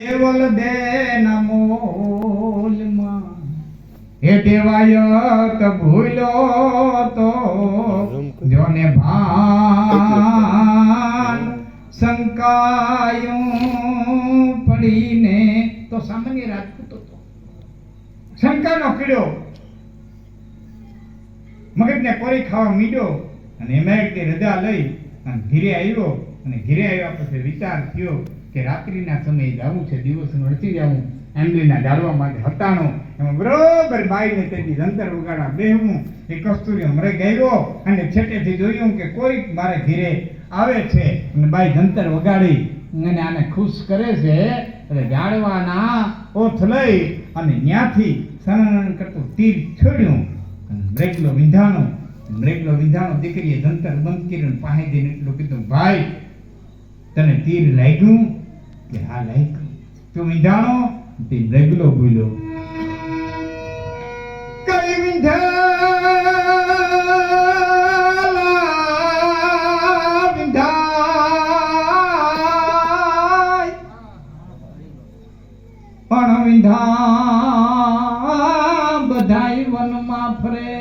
કેવલ દે નમોલમાં હે ભૂલો તો જોને ભાન શંકાયું પડીને. તો સામાન્ય રાજપૂત હતો શંકાનો કીડો. મગજને કોરી ખાવા મીડ્યો અને એમાં એક રજા લઈ અને ઘીરે આવ્યો. અને ઘીરે આવ્યા પછી વિચાર થયો. કે રાત્રિના સમયે જવું છે દિવસ નડતી જવું એમલીના ઝાડવા માટે હતાણો, એમાં બરોબર બાઈને તેથી જંતર વગાડવા બેહવું, એ કસ્તુરી હમરે ગયો અને છેટેથી જોયું કે કોઈ મારે ઘીરે આવે છે, અને બાઈ જંતર વગાડી, અને આને ખુશ કરે છે, એટલે જાળવાના ઓથ લઈ, અને ન્યાથી સનન કરતું તીર છોડ્યું મૃગલો વિંધાણો મૃગલો વિંધાણો દીકરીએ જંતર બંધ કર્યું પાસે જઈને એટલું કીધું, ભાઈ તને તીર લાગ્યું કે હા લાગ્યું? તું વિધાણો તે ડગલો ભૂલ્યો. કઈ વિધા પણ વિધા બધાય વનમાં ફરે.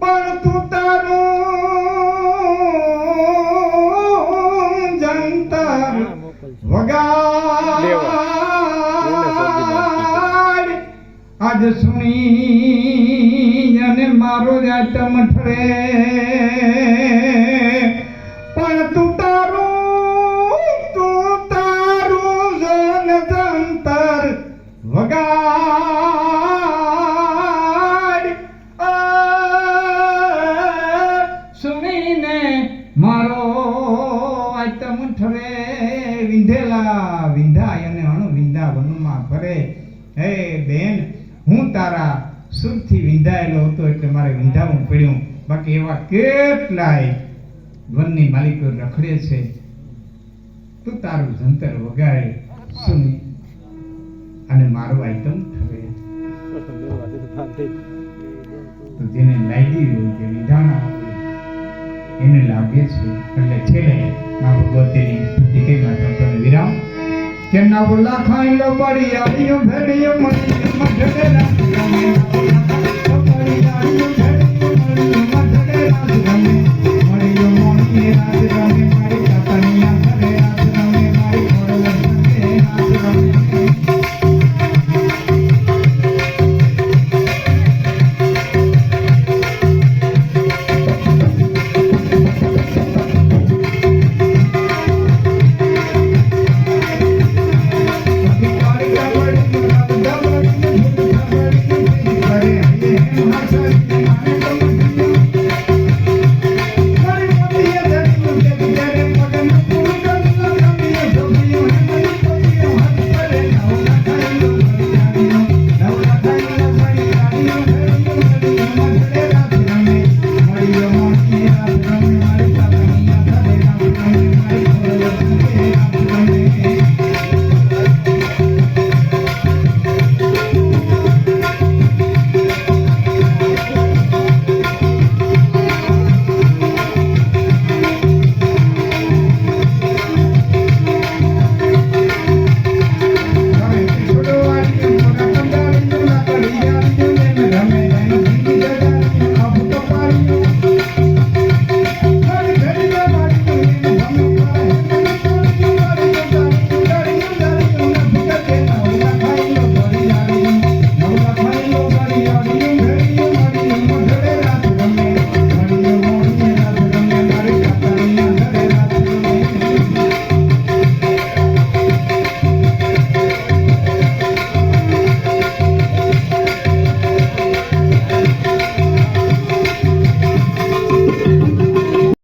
પણ તું તારું વગાડ આજ સુણી અને મારો જાતમ ઠરે. પણ તું તારું તું તારું જન જંતર વગાડ. સુણીને મારો વિંધેલા વિંધાય અને અણુ વિંધાવનમાં ફરે હે બેન, હું તારા સુરથી વિંધાયેલો હતો એટલે મારે વિંધાવું પડ્યું. બાકી એવા કેટલાય વનની માલિકો રખડે છે. તું તારું જંતર વગાડે સુની અને મારો આઈટમ થવે તો જેને લાગી હોય કે વિધાણા એને લાગે છે. એટલે છેલ્લે મા ભગવતીની સ્તુતિ என்ன உள்ள காயில படி அடியும் பெடியும் மடியும் மடியும்